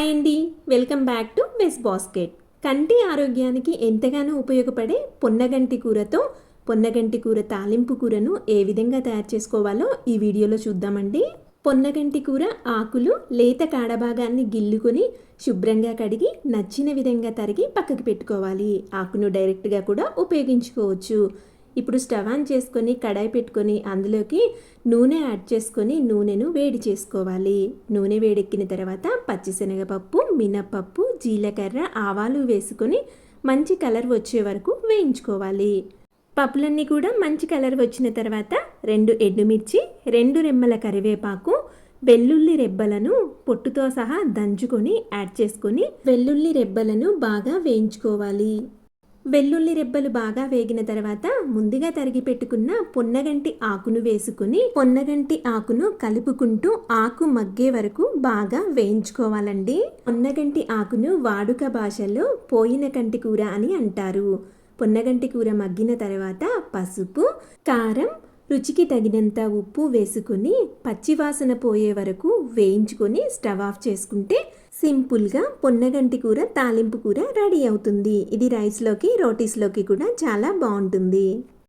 Hi అండి welcome back to వెస్ basket కంటి ఆరోగ్యానికి ఎంతగానో ఉపయోగపడే పొన్నగంటి కూరతో పొన్నగంటి కూర తాలింపు కూరను ఏ విధంగా తయారు చేసుకోవాలో ఈ వీడియోలో చూద్దామండి. పొన్నగంటి కూర ఆకులు లేత కాడభాగాన్ని గిల్లుకొని శుభ్రంగా కడిగి నచ్చిన విధంగా తరిగి పక్కకి పెట్టుకోవాలి. ఆకును డైరెక్ట్గా కూడా ఉపయోగించుకోవచ్చు. ఇప్పుడు స్టవ్ ఆన్ చేసుకొని కడాయి పెట్టుకొని అందులోకి నూనె యాడ్ చేసుకొని నూనెను వేడి చేసుకోవాలి. నూనె వేడెక్కిన తర్వాత పచ్చిశనగపప్పు మినప్పప్పు జీలకర్ర ఆవాలు వేసుకొని మంచి కలర్ వచ్చే వరకు వేయించుకోవాలి. పప్పులన్నీ కూడా మంచి కలర్ వచ్చిన తర్వాత రెండు ఎండుమిర్చి రెండు రెమ్మల కరివేపాకు వెల్లుల్లి రెబ్బలను పొట్టుతో సహా దంచుకొని యాడ్ చేసుకొని వెల్లుల్లి రెబ్బలను బాగా వేయించుకోవాలి. వెల్లుల్లి రెబ్బలు బాగా వేగిన తర్వాత ముందుగా తరిగి పెట్టుకున్న పొన్నగంటి ఆకును వేసుకుని పొన్నగంటి ఆకును కలుపుకుంటూ ఆకు మగ్గే వరకు బాగా వేయించుకోవాలండి. పొన్నగంటి ఆకును వాడుక భాషలో పోయిన కంటి కూర అని అంటారు. పొన్నగంటి కూర మగ్గిన తర్వాత పసుపు కారం రుచికి తగినంత ఉప్పు వేసుకొని పచ్చివాసన పోయే వరకు వేయించుకొని స్టవ్ ఆఫ్ చేసుకుంటే సింపుల్గా పొన్నగంటి కూర తాలింపు కూర రెడీ అవుతుంది. ఇది రైస్లోకి రోటీస్లోకి కూడా చాలా బాగుంటుంది.